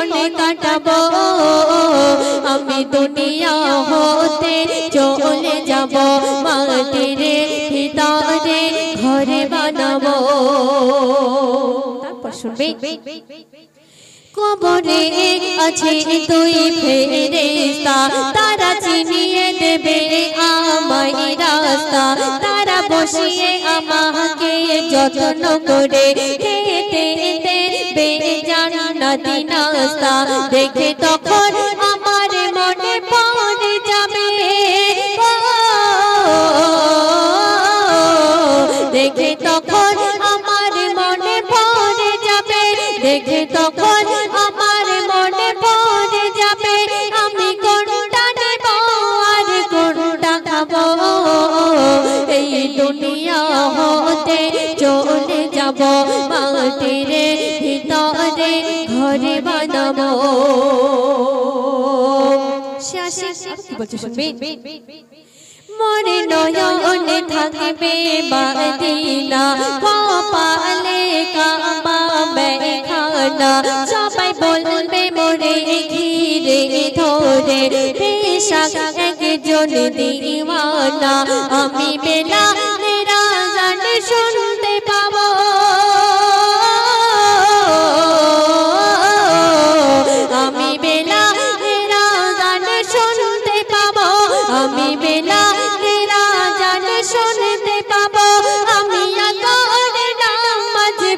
জীবনে কাটাবো। আমি দুনিয়া হতে চলে যাব। মাটির ভিতরে ঘরে বানাবো। কবরে আছে তুই ফেরেস্তা তারা চিনিয়ে দেবে আমায় রাস্তা। তারা বসিয়ে আমাকে যত্ন করে জান্নাতি নাস্তা দেখে তখন আমার মনে পড়ে যাবে। দেখে তখন আমার মনে পড়ে যাবে। দেখে তখন আমার বলছে শুনবি মনে নয়নে থাকবে বাদিনা কপালে কাবা বেখানা সবাই বলবে মোরে ঘিরে ধরে। পেশাক একজন দিওয়ানা। আমি বেলা রাজান শুনতে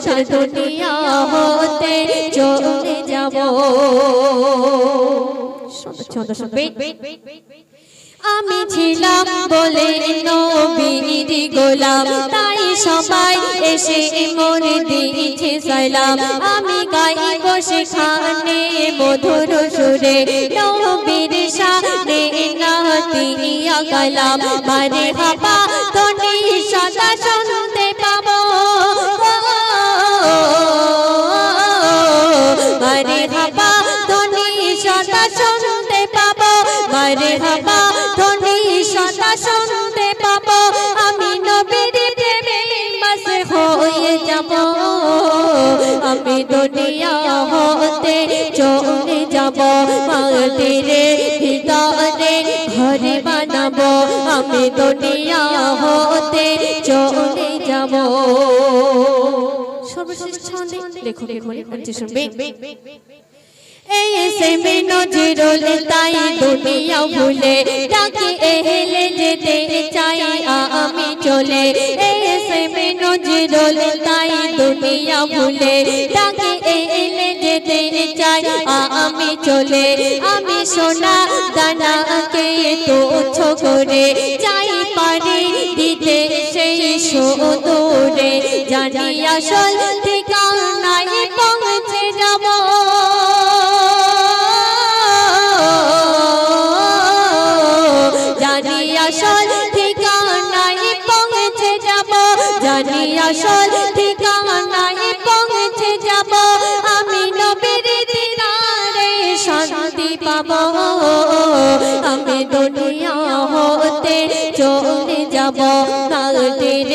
সাথে দুনিয়া হতে চলে যাব আমি ছিলাম বলে নবীর গোলাম তাই সবাই এসে মোর দিয়েছে সালাম আমি গাই বসে খানে মধুর সুরে নবীর সামনে নাতিয়া কালাম মারে হাবা তনি সদা দুনিয়া হতে চলে যাব মাটির ভিতরে ঘরে বানাবো আমি দুনিয়া হতে চলে যাব সর্বশেষ ছন্দে লেখক লেখক শুনবে এই সে মে নজরুল তাই দুনিয়া ভুলে। ডাকে এলে যেতে চাই আমি চলে। এই সে মে নজরুল তাই দুনিয়া ভুলে। ডাকে এলে যেতে চাই আমি চলে। আমি সোনা দানাকে তুচ্ছ করে চাই দিতে সেই জানি আসল ঠিকানায় আসল ঠিকানায় পৌঁছে যাব। আমি নবীর দিদারে শান্তি পাব। আমি দুনিয়া হতে চলে যাব। নাগটির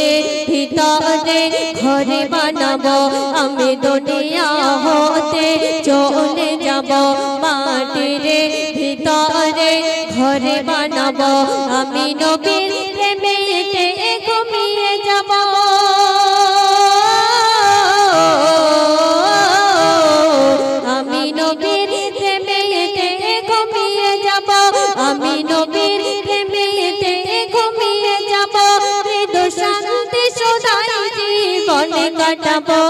ভিতরে ঘরে বানাবো। আমি দুনিয়া হতে চলে যাব। মাটির ভিতরে ঘরে বানাবো। আমি নবীর প্রেমেতে কাটাবো।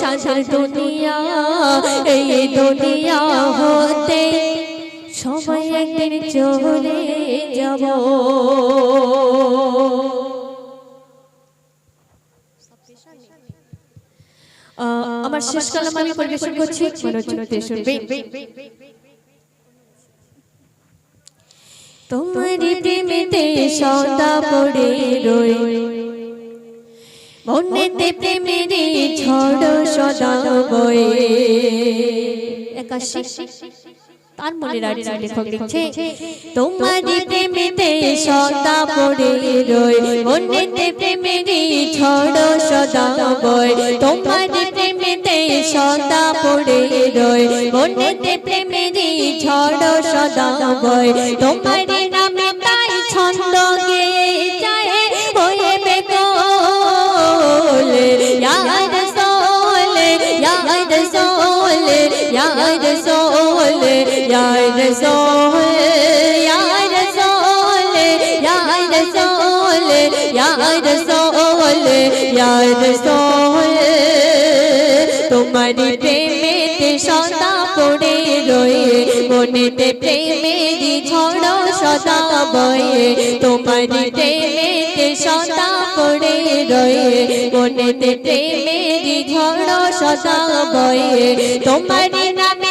সাজার দুনিয়া, এই দুনিয়া হতে একদিন চলে যাব। আমার শেষ কালাম আমি পরিবেশন করছি। তোমারি প্রেমেতে সদা পড়ে রই। মনেতে প্রেমেরে ঝড় সদা বয়ে। একাশি তার মনে রাজ্য লেখক লিখছে তোমারি প্রেমেতে সদা পড়ে রই। মনেতে প্রেমেরে ঝড় সদা বয়। তোমারি প্রেমেতে সদা পড়ে রই। মনেতে প্রেমেরে ঝড় সদা বয়। তোমারি ইয়ার সোলে ইয়ার সোলে ইয়ার সোলে ইয়ার সোলে ইয়ার সোলে তোমারি প্রেমেতে সদা পড়ে রয়ে, মনেতে প্রেমেরি ঝড় সদা বয়ে। তোমারি প্রেমেতে সদা পড়ে রয়ে, মনেতে প্রেমেরি ঝড় সদা বয়ে। তোমারি নামে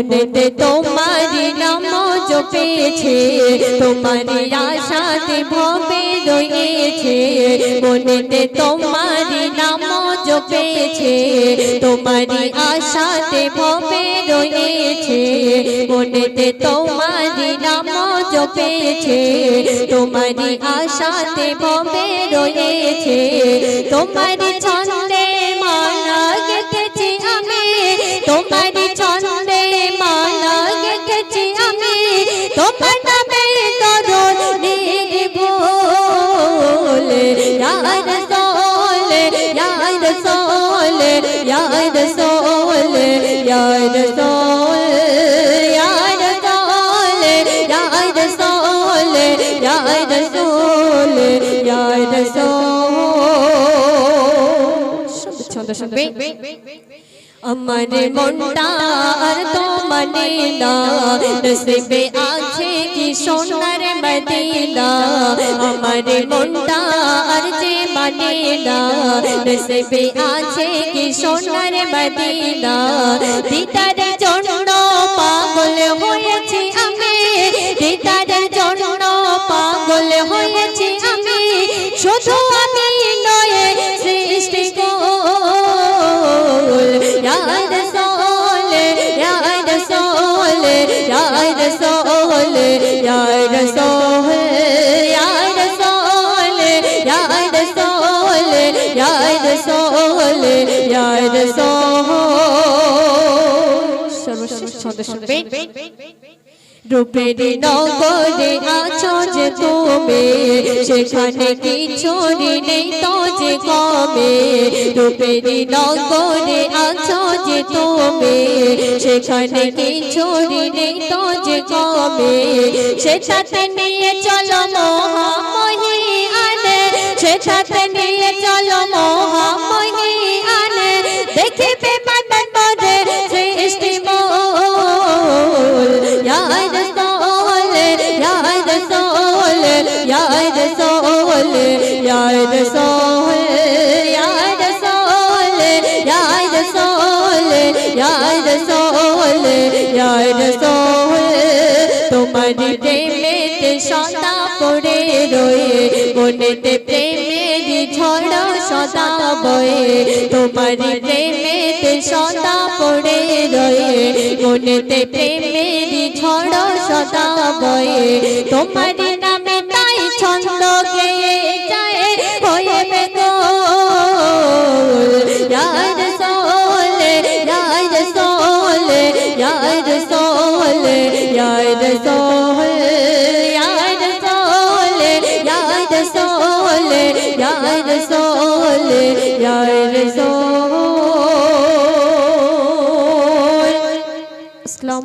মনেতে তোমারি নাম জপেছে তোমারি আশাতে ভবে রয়েছে। মনেতে তোমারি নাম জপেছে তোমারি আশাতে ভবে রয়েছে, মনেতে তোমারি নাম জপেছে তোমারি আশাতে ভবে রয়েছে তোমারি ছন্দে ছন্দ শুনবে আমার মনটা আর তো মানে না নসিবে আছে কি সোনার মদিনা? আমার মনটা আর যে মানে না আছে কি সোনার মদিনা? দিদার জন্য यार सोल यार सोल यार सोल यार सोल यार सोल সর্বশেষ ছন্দ শুনবে রূপের নগরে আছো যে তুমি, সেখানে কিছু নেই তো যে কমে রূপের নগরে আছো যে তুমি, সেখানে কিছু নেই তো যে কমে সেটাতে নিয়ে চলো মহামহি আনে সেটাতে নিয়ে رسول يا رسول يا رسول يا رسول يا رسول يا رسول يا رسول يا رسول তোমার প্রেমেতে সদা পড়ে রয়ে মনেতে প্রেম ঝড় সদা বয়ে, তোমার প্রেমেতে সদা পড়ে রয়ে। মনেতে প্রেমের ঝড় সদা বয়ে, তোমার নামে তাই ছন্দ গেয়ে যায় হয়ে বেগো রাজ সোলে রাজ সোলে রাজ সোলে সোলে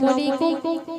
বলে